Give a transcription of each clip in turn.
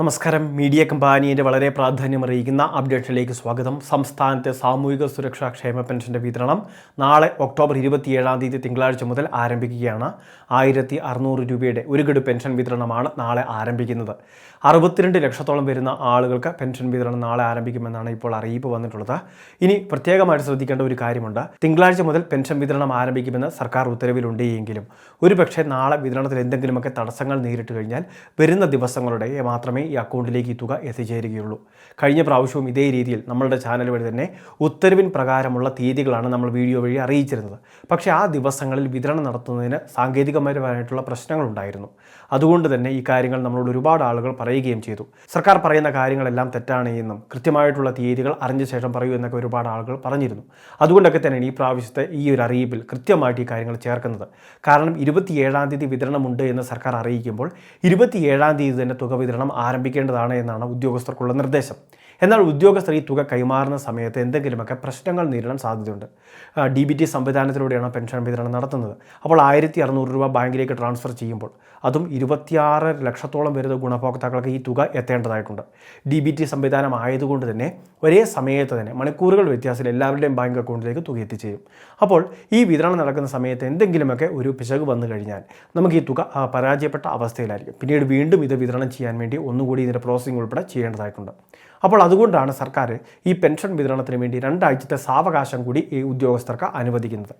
നമസ്കാരം. മീഡിയ കമ്പാനിയുടെ വളരെ പ്രാധാന്യം അറിയിക്കുന്ന അപ്ഡേറ്റിലേക്ക് സ്വാഗതം. സംസ്ഥാനത്തെ സാമൂഹിക സുരക്ഷാ ക്ഷേമ പെൻഷന്റെ വിതരണം നാളെ ഒക്ടോബർ ഇരുപത്തിയേഴാം തീയതി തിങ്കളാഴ്ച മുതൽ ആരംഭിക്കുകയാണ്. ആയിരത്തി അറുന്നൂറ് രൂപയുടെ ഒരു ഗഡു പെൻഷൻ വിതരണമാണ് നാളെ ആരംഭിക്കുന്നത്. അറുപത്തിരണ്ട് ലക്ഷത്തോളം വരുന്ന ആളുകൾക്ക് പെൻഷൻ വിതരണം നാളെ ആരംഭിക്കുമെന്നാണ് ഇപ്പോൾ അറിയിപ്പ് വന്നിട്ടുള്ളത്. ഇനി പ്രത്യേകമായിട്ട് ശ്രദ്ധിക്കേണ്ട ഒരു കാര്യമുണ്ട്. തിങ്കളാഴ്ച മുതൽ പെൻഷൻ വിതരണം ആരംഭിക്കുമെന്ന് സർക്കാർ ഉത്തരവിലുണ്ട് എങ്കിലും ഒരുപക്ഷെ നാളെ വിതരണത്തിൽ എന്തെങ്കിലുമൊക്കെ തടസ്സങ്ങൾ നേരിട്ട് കഴിഞ്ഞാൽ വരുന്ന ദിവസങ്ങളുടെ മാത്രമേ ഈ അക്കൗണ്ടിലേക്ക് ഈ തുക എത്തിച്ചേരുകയുള്ളൂ. കഴിഞ്ഞ പ്രാവശ്യവും ഇതേ രീതിയിൽ നമ്മളുടെ ചാനൽ വഴി തന്നെ ഉത്തരവിൻ പ്രകാരമുള്ള തീയതികളാണ് നമ്മൾ വീഡിയോ വഴി അറിയിച്ചിരുന്നത്. പക്ഷേ ആ ദിവസങ്ങളിൽ വിതരണം നടത്തുന്നതിന് സാങ്കേതികപരമായിട്ടുള്ള പ്രശ്നങ്ങളുണ്ടായിരുന്നു. അതുകൊണ്ട് തന്നെ ഈ കാര്യങ്ങൾ നമ്മളോട് ഒരുപാട് ആളുകൾ പറയുകയും ചെയ്തു. സർക്കാർ പറയുന്ന കാര്യങ്ങളെല്ലാം തെറ്റാണ് എന്നും കൃത്യമായിട്ടുള്ള തീയതികൾ അറിഞ്ഞ ശേഷം പറയൂ എന്നൊക്കെ ഒരുപാട് ആളുകൾ പറഞ്ഞിരുന്നു. അതുകൊണ്ടൊക്കെ തന്നെയാണ് ഈ പ്രാവശ്യത്തെ ഈ ഒരു അറിയിപ്പിൽ കൃത്യമായിട്ട് ഈ കാര്യങ്ങൾ ചേർക്കുന്നത്. കാരണം ഇരുപത്തിയേഴാം തീയതി വിതരണമുണ്ട് എന്ന് സർക്കാർ അറിയിക്കുമ്പോൾ ഇരുപത്തിയേഴാം തീയതി തന്നെ തുക വിതരണം ആരംഭിക്കേണ്ടതാണ് എന്നാണ് ഉദ്യോഗസ്ഥർക്കുള്ള നിർദ്ദേശം. എന്നാൽ ഉദ്യോഗസ്ഥർ ഈ തുക കൈമാറുന്ന സമയത്ത് എന്തെങ്കിലുമൊക്കെ പ്രശ്നങ്ങൾ നേരിടാൻ സാധ്യതയുണ്ട്. ഡി ബി ടി സംവിധാനത്തിലൂടെയാണ് പെൻഷൻ വിതരണം നടത്തുന്നത്. അപ്പോൾ ആയിരത്തി അറുന്നൂറ് രൂപ ബാങ്കിലേക്ക് ട്രാൻസ്ഫർ ചെയ്യുമ്പോൾ അതും ഇരുപത്തിയാറ് ലക്ഷത്തോളം വരുന്ന ഗുണഭോക്താക്കൾക്ക് ഈ തുക എത്തേണ്ടതായിട്ടുണ്ട്. ഡി ബി ടി സംവിധാനം ആയതുകൊണ്ട് തന്നെ ഒരേ സമയത്ത് തന്നെ മണിക്കൂറുകൾ വ്യത്യാസത്തിൽ എല്ലാവരുടെയും ബാങ്ക് അക്കൗണ്ടിലേക്ക് തുക എത്തിച്ചേരും. അപ്പോൾ ഈ വിതരണം നടക്കുന്ന സമയത്ത് എന്തെങ്കിലുമൊക്കെ ഒരു പിശക് വന്നു കഴിഞ്ഞാൽ നമുക്ക് ഈ തുക പരാജയപ്പെട്ട അവസ്ഥയിലായിരിക്കും. പിന്നീട് വീണ്ടും ഇത് വിതരണം ചെയ്യാൻ വേണ്ടി ഒന്നുകൂടി ഇതിന്റെ പ്രോസസ്സിംഗ് ഉൾപ്പെടെ ചെയ്യേണ്ടതായിട്ടുണ്ട്. അപ്പോൾ അതുകൊണ്ടാണ് സർക്കാർ ഈ പെൻഷൻ വിതരണത്തിന് വേണ്ടി രണ്ടാഴ്ചത്തെ സാവകാശം കൂടി ഈ ഉദ്യോഗസ്ഥർക്ക് അനുവദിക്കുന്നത്.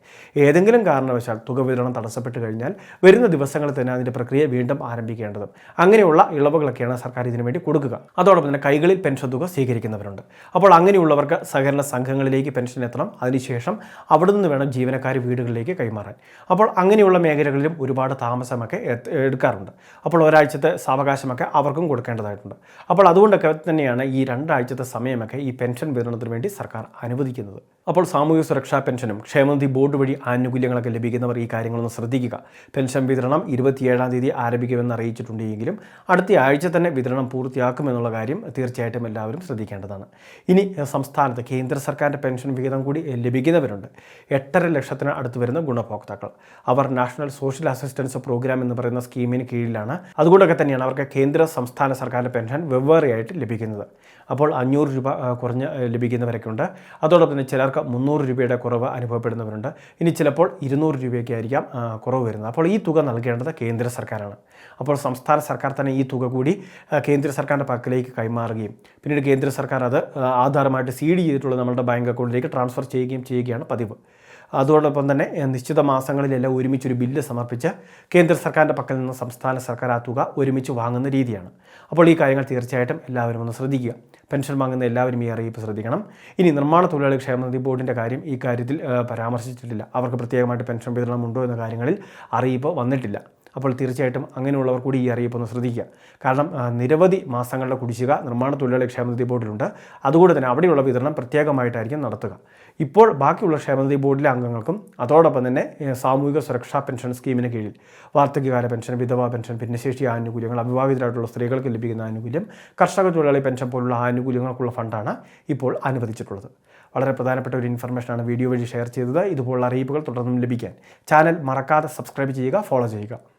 ഏതെങ്കിലും കാരണവശാൽ തുക വിതരണം തടസ്സപ്പെട്ട് കഴിഞ്ഞാൽ വരുന്ന ദിവസങ്ങളിൽ തന്നെ അതിന്റെ പ്രക്രിയ വീണ്ടും ആരംഭിക്കേണ്ടതും. അങ്ങനെയുള്ള ഇളവുകളൊക്കെയാണ് സർക്കാർ ഇതിനു വേണ്ടി കൊടുക്കുക. അതോടൊപ്പം തന്നെ കൈകളിൽ പെൻഷൻ തുക സ്വീകരിക്കുന്നവരുണ്ട്. അപ്പോൾ അങ്ങനെയുള്ളവർക്ക് സഹകരണ സംഘങ്ങളിലേക്ക് പെൻഷൻ എത്തണം. അതിനുശേഷം അവിടെ നിന്ന് വേണം ജീവനക്കാർ വീടുകളിലേക്ക് കൈമാറാൻ. അപ്പോൾ അങ്ങനെയുള്ള മേഖലകളിലും ഒരുപാട് താമസമൊക്കെ എടുക്കാറുണ്ട്. അപ്പോൾ ഒരാഴ്ചത്തെ സാവകാശമൊക്കെ അവർക്കും കൊടുക്കേണ്ടതായിട്ടുണ്ട്. അപ്പോൾ അതുകൊണ്ടൊക്കെ തന്നെയാണ് ഈ രണ്ടാഴ്ചത്തെ സമയമൊക്കെ ഈ പെൻഷൻ വിതരണത്തിന് വേണ്ടി സർക്കാർ അനുവദിക്കുന്നത്. അപ്പോൾ സാമൂഹ്യ സുരക്ഷാ പെൻഷനും ക്ഷേമനിധി ബോർഡ് വഴി ആനുകൂല്യങ്ങളൊക്കെ ലഭിക്കുന്നവർ ഈ കാര്യങ്ങളൊന്ന് ശ്രദ്ധിക്കുക. പെൻഷൻ വിതരണം ഇരുപത്തിയേഴാം തീയതി ആരംഭിക്കുമെന്ന് അറിയിച്ചിട്ടുണ്ടെങ്കിലും അടുത്ത ആഴ്ച തന്നെ വിതരണം പൂർത്തിയാക്കുമെന്നുള്ള കാര്യം തീർച്ചയായിട്ടും എല്ലാവരും ശ്രദ്ധിക്കേണ്ടതാണ്. ഇനി സംസ്ഥാനത്ത് കേന്ദ്ര സർക്കാരിന്റെ പെൻഷൻ വിഹിതം കൂടി ലഭിക്കുന്നവരുണ്ട്. എട്ടര ലക്ഷത്തിന് അടുത്ത് വരുന്ന ഗുണഭോക്താക്കൾ. അവർ നാഷണൽ സോഷ്യൽ അസിസ്റ്റൻസ് പ്രോഗ്രാം എന്ന് പറയുന്ന സ്കീമിന് കീഴിലാണ്. അതുകൊണ്ടൊക്കെ തന്നെയാണ് അവർക്ക് കേന്ദ്ര സംസ്ഥാന സർക്കാരിന്റെ പെൻഷൻ വെവ്വേറെയായിട്ട് ലഭിക്കുന്നത്. അപ്പോൾ അഞ്ഞൂറ് രൂപ കുറഞ്ഞ് ലഭിക്കുന്നവരൊക്കെ ഉണ്ട്. അതോടൊപ്പം തന്നെ ചിലർക്ക് മുന്നൂറ് രൂപയുടെ കുറവ് അനുഭവപ്പെടുന്നവരുണ്ട്. ഇനി ചിലപ്പോൾ ഇരുന്നൂറ് രൂപയൊക്കെ ആയിരിക്കാം കുറവ് വരുന്നത്. അപ്പോൾ ഈ തുക നൽകേണ്ടത് കേന്ദ്ര സർക്കാരാണ്. അപ്പോൾ സംസ്ഥാന സർക്കാർ തന്നെ ഈ തുക കൂടി കേന്ദ്ര സർക്കാരിന്റെ പക്കലേക്ക് കൈമാറുകയും പിന്നീട് കേന്ദ്ര സർക്കാർ അത് ആധാരമായിട്ട് സീഡ് ചെയ്തിട്ടുള്ള നമ്മുടെ ബാങ്ക് അക്കൗണ്ടിലേക്ക് ട്രാൻസ്ഫർ ചെയ്യുകയും ചെയ്യുകയാണ് പതിവ്. അതോടൊപ്പം തന്നെ നിശ്ചിത മാസങ്ങളിലെല്ലാം ഒരുമിച്ചൊരു ബില്ല് സമർപ്പിച്ച് കേന്ദ്ര സർക്കാരിന്റെ പക്കൽ നിന്ന് സംസ്ഥാന സർക്കാർ ആ തുക ഒരുമിച്ച് വാങ്ങുന്ന രീതിയാണ്. അപ്പോൾ ഈ കാര്യങ്ങൾ തീർച്ചയായിട്ടും എല്ലാവരും ഒന്ന് ശ്രദ്ധിക്കുക. പെൻഷൻ വാങ്ങുന്ന എല്ലാവരും ഈ അറിയിപ്പ് ശ്രദ്ധിക്കണം. ഇനി നിർമ്മാണ തൊഴിലാളി ക്ഷേമനിധി ബോർഡിന്റെ കാര്യം ഈ കാര്യത്തിൽ പരാമർശിച്ചിട്ടില്ല. അവർക്ക് പ്രത്യേകമായിട്ട് പെൻഷൻ വിതരണമുണ്ടോ എന്ന കാര്യങ്ങളിൽ അറിയിപ്പ് വന്നിട്ടില്ല. അപ്പോൾ തീർച്ചയായിട്ടും അങ്ങനെയുള്ളവർ കൂടി ഈ അറിയിപ്പ് ഒന്ന് ശ്രദ്ധിക്കുക. കാരണം നിരവധി മാസങ്ങളുടെ കുടിശ്ശിക നിർമ്മാണ തൊഴിലാളി ക്ഷേമനിധി ബോർഡിലുണ്ട്. അതുകൊണ്ട് തന്നെ അവിടെയുള്ള വിതരണം പ്രത്യേകമായിട്ടായിരിക്കും നടത്തുക. ഇപ്പോൾ ബാക്കിയുള്ള ക്ഷേമനിധി ബോർഡിലെ അംഗങ്ങൾക്കും അതോടൊപ്പം തന്നെ സാമൂഹിക സുരക്ഷാ പെൻഷൻ സ്കീമിന് കീഴിൽ വാർദ്ധക്യകാല പെൻഷൻ വിധവാ പെൻഷൻ ഭിന്നശേഷി ആനുകൂല്യങ്ങൾ അവിവാഹിതരായിട്ടുള്ള സ്ത്രീകൾക്ക് ലഭിക്കുന്ന ആനുകൂല്യം കർഷക തൊഴിലാളി പെൻഷൻ പോലുള്ള ആനുകൂല്യങ്ങൾക്കുള്ള ഫണ്ടാണ് ഇപ്പോൾ അനുവദിച്ചിട്ടുള്ളത്. വളരെ പ്രധാനപ്പെട്ട ഒരു ഇൻഫർമേഷനാണ് വീഡിയോ വഴി ഷെയർ ചെയ്തത്. ഇതുപോലുള്ള അറിയിപ്പുകൾ തുടർന്നും ലഭിക്കാൻ ചാനൽ മറക്കാതെ സബ്സ്ക്രൈബ് ചെയ്യുക ഫോളോ ചെയ്യുക.